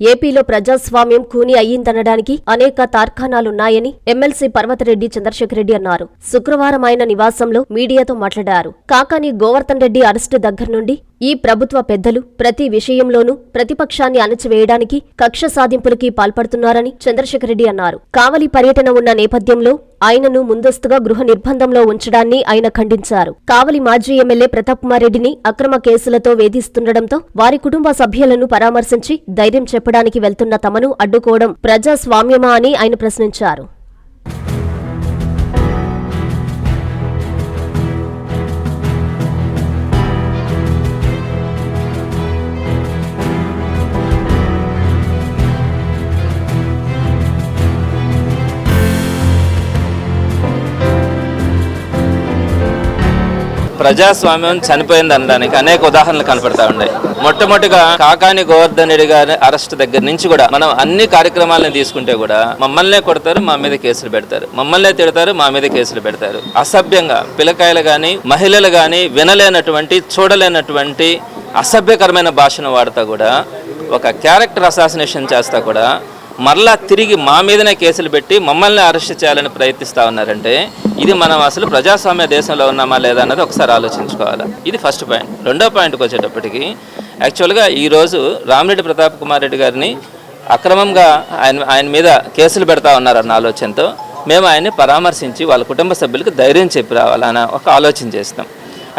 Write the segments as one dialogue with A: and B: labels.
A: ఏపీలో ప్రజాస్వామ్యం కూని అయ్యిందనడానికి అనేక తార్కాణాలున్నాయని ఎమ్మెల్సీ పర్వతరెడ్డి చంద్రశేఖర్ రెడ్డి అన్నారు. శుక్రవారం ఆయన నివాసంలో మీడియాతో మాట్లాడారు. కాకాని గోవర్ధన్ రెడ్డి అరెస్టు దగ్గర నుండి ఈ ప్రభుత్వ పెద్దలు ప్రతి విషయంలోనూ ప్రతిపక్షాన్ని అణచివేయడానికి కక్ష సాధింపులకి పాల్పడుతున్నారని చంద్రశేఖర్ రెడ్డి అన్నారు. కావలి పర్యటన ఉన్న నేపథ్యంలో ఆయనను ముందస్తుగా గృహ నిర్బంధంలో ఉంచడాన్ని ఆయన ఖండించారు. కావలి మాజీ ఎమ్మెల్యే ప్రతాప్ కుమార్ రెడ్డిని అక్రమ కేసులతో వేధిస్తుండటంతో వారి కుటుంబ సభ్యులను పరామర్శించి ధైర్యం చెప్పడానికి వెళ్తున్న తమను అడ్డుకోవడం ప్రజాస్వామ్యమా అని ఆయన ప్రశ్నించారు.
B: ప్రజాస్వామ్యం చనిపోయింది అనడానికి అనేక ఉదాహరణలు కనపడతా ఉన్నాయి. మొట్టమొదటిగా కాకాని గోవర్ధన్ రెడ్డి గారి అరెస్ట్ దగ్గర నుంచి కూడా మనం అన్ని కార్యక్రమాలను తీసుకుంటే కూడా మమ్మల్నే కొడతారు మా మీద కేసులు పెడతారు. మమ్మల్నే తిడతారు మా మీద కేసులు పెడతారు. అసభ్యంగా పిల్లకాయలు కానీ మహిళలు కానీ వినలేనటువంటి చూడలేనటువంటి అసభ్యకరమైన భాషను వాడతా కూడా ఒక క్యారెక్టర్ అసాసినేషన్ చేస్తా కూడా మరలా తిరిగి మా మీదనే కేసులు పెట్టి మమ్మల్ని అరెస్ట్ చేయాలని ప్రయత్నిస్తా ఉన్నారంటే ఇది మనం అసలు ప్రజాస్వామ్య దేశంలో ఉన్నామా లేదా అన్నది ఒకసారి ఆలోచించుకోవాలి. ఇది ఫస్ట్ పాయింట్. రెండో పాయింట్కి వచ్చేటప్పటికి యాక్చువల్గా ఈరోజు రామిరెడ్డి ప్రతాప్ కుమార్ రెడ్డి గారిని అక్రమంగా ఆయన ఆయన మీద కేసులు పెడతా ఉన్నారన్న ఆలోచనతో మేము ఆయన్ని పరామర్శించి వాళ్ళ కుటుంబ సభ్యులకు ధైర్యం చెప్పి రావాలన్న ఒక ఆలోచన చేస్తాం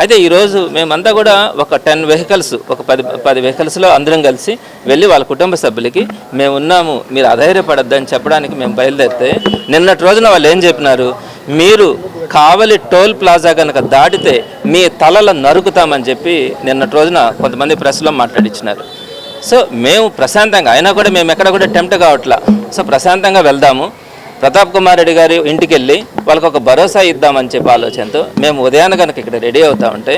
B: అయితే ఈరోజు మేమంతా కూడా ఒక టెన్ వెహికల్స్ ఒక పది పది వెహికల్స్లో అందరం కలిసి వెళ్ళి వాళ్ళ కుటుంబ సభ్యులకి మేము ఉన్నాము మీరు అధైర్యపడద్దని చెప్పడానికి మేము బయలుదేరితే నిన్నటి రోజున వాళ్ళు ఏం చెప్పినారు? మీరు కావలి టోల్ ప్లాజా కనుక దాటితే మీ తలల నరుకుతామని చెప్పి నిన్నటి రోజున కొంతమంది ప్రెస్లో మాట్లాడించినారు సో మేము ప్రశాంతంగా అయినా కూడా మేము ఎక్కడ కూడా టెంప్ట్ కావట్లా. సో ప్రశాంతంగా వెళ్దాము. ప్రతాప్ కుమార్ రెడ్డి గారి ఇంటికి వెళ్ళి వాళ్ళకి ఒక భరోసా ఇద్దామని చెప్పి ఆలోచనతో మేము ఉదయాన్న కనుక ఇక్కడ రెడీ అవుతా ఉంటే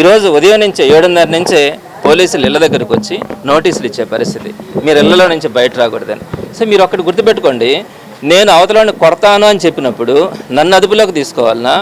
B: ఈరోజు ఉదయం నుంచే ఏడున్నర నుంచే పోలీసులు ఇళ్ళ దగ్గరకు వచ్చి నోటీసులు ఇచ్చే పరిస్థితి. మీరు ఇళ్ళలో నుంచి బయట రాకూడదని. సో మీరు ఒకటి గుర్తుపెట్టుకోండి నేను అవతలని కొడతాను అని చెప్పినప్పుడు నన్ను అదుపులోకి తీసుకోవాలన్నా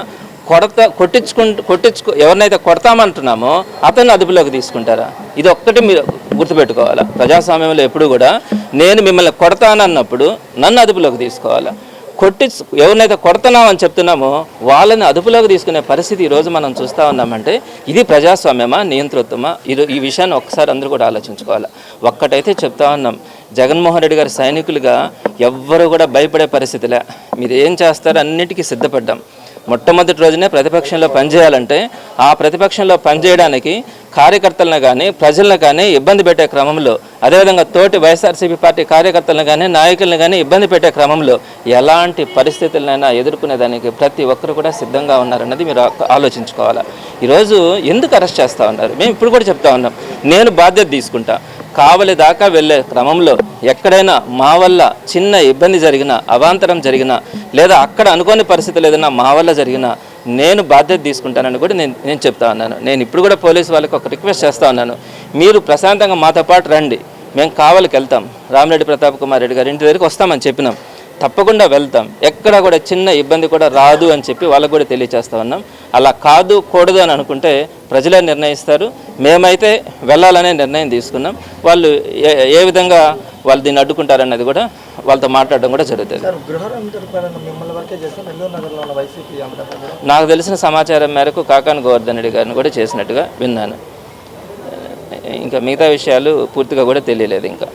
B: కొడత కొట్టించుకుంటూ కొట్టించుకో ఎవరినైతే కొడతామంటున్నామో అతన్ని అదుపులోకి తీసుకుంటారా? ఇది ఒక్కటి మీరు గుర్తుపెట్టుకోవాలా. ప్రజాస్వామ్యంలో ఎప్పుడు కూడా నేను మిమ్మల్ని కొడతానన్నప్పుడు నన్ను అదుపులోకి తీసుకోవాలా. కొట్టి ఎవరినైతే కొడుతున్నామని చెప్తున్నామో వాళ్ళని అదుపులోకి తీసుకునే పరిస్థితి ఈరోజు మనం చూస్తూ ఉన్నామంటే ఇది ప్రజాస్వామ్యమా నియంతృత్వమా? ఇది ఈ విషయాన్ని ఒక్కసారి అందరూ కూడా ఆలోచించుకోవాలి. ఒక్కటైతే చెప్తా ఉన్నాం. జగన్మోహన్ రెడ్డి గారి సైనికులుగా ఎవ్వరు కూడా భయపడే పరిస్థితిలే. మీరు ఏం చేస్తారో అన్నిటికీ సిద్ధపడ్డాం. మొట్టమొదటి రోజునే ప్రతిపక్షంలో పనిచేయాలంటే ఆ ప్రతిపక్షంలో పనిచేయడానికి కార్యకర్తలను కానీ ప్రజలను కానీ ఇబ్బంది పెట్టే క్రమంలో అదేవిధంగా తోటి వైఎస్ఆర్సీపీ పార్టీ కార్యకర్తలను కానీ నాయకులను కానీ ఇబ్బంది పెట్టే క్రమంలో ఎలాంటి పరిస్థితులనైనా ఎదుర్కొనేదానికి ప్రతి ఒక్కరు కూడా సిద్ధంగా ఉన్నారన్నది మీరు ఆలోచించుకోవాలి? ఈరోజు ఎందుకు అరెస్ట్ చేస్తూ ఉన్నారు? మేము ఇప్పుడు కూడా చెప్తా ఉన్నాం. నేను బాధ్యత తీసుకుంటా. కావలి దాకా వెళ్ళే క్రమంలో ఎక్కడైనా మా వల్ల చిన్న ఇబ్బంది జరిగినా అవాంతరం జరిగినా లేదా అక్కడ అనుకోని పరిస్థితులు ఏదైనా మా వల్ల జరిగినా నేను బాధ్యత తీసుకుంటానని కూడా నేను నేను చెప్తా ఉన్నాను. నేను ఇప్పుడు కూడా పోలీసు వాళ్ళకి ఒక రిక్వెస్ట్ చేస్తా ఉన్నాను. మీరు ప్రశాంతంగా మాతో పాటు రండి. మేము కావలికి వెళ్తాం. రామిరెడ్డి ప్రతాప్ కుమార్ రెడ్డి గారి ఇంటి దగ్గరికి వస్తామని చెప్పినాం. తప్పకుండా వెళ్తాం. ఎక్కడ కూడా చిన్న ఇబ్బంది కూడా రాదు అని చెప్పి వాళ్ళకు కూడా తెలియచేస్తా ఉన్నాం. అలా కాదు కూడదు అని అనుకుంటే ప్రజలే నిర్ణయిస్తారు. మేమైతే వెళ్ళాలనే నిర్ణయం తీసుకున్నాం. వాళ్ళు ఏ ఏ విధంగా వాళ్ళు దీన్ని అడ్డుకుంటారన్నది కూడా వాళ్ళతో మాట్లాడడం కూడా జరుగుతుంది. నాకు తెలిసిన సమాచారం మేరకు కాకాని గోవర్ధన్ రెడ్డి గారిని కూడా చేసినట్టుగా విన్నాను. ఇంకా మిగతా విషయాలు పూర్తిగా కూడా తెలియలేదు ఇంకా.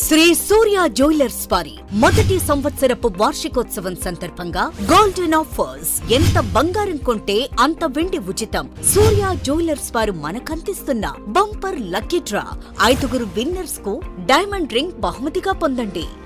C: శ్రీ సూర్య జ్యువెలర్స్ వారి మొదటి సంవత్సరపు వార్షికోత్సవం సందర్భంగా గోల్డెన్ ఆఫర్స్ ఎంత బంగారం కొంటే అంత వెండి ఉచితం. సూర్య జ్యువెలర్స్ వారు మనకందిస్తున్న బంపర్ లక్కీ డ్రా. ఐదుగురు విన్నర్స్కు డైమండ్ రింగ్ బహుమతిగా పొందండి.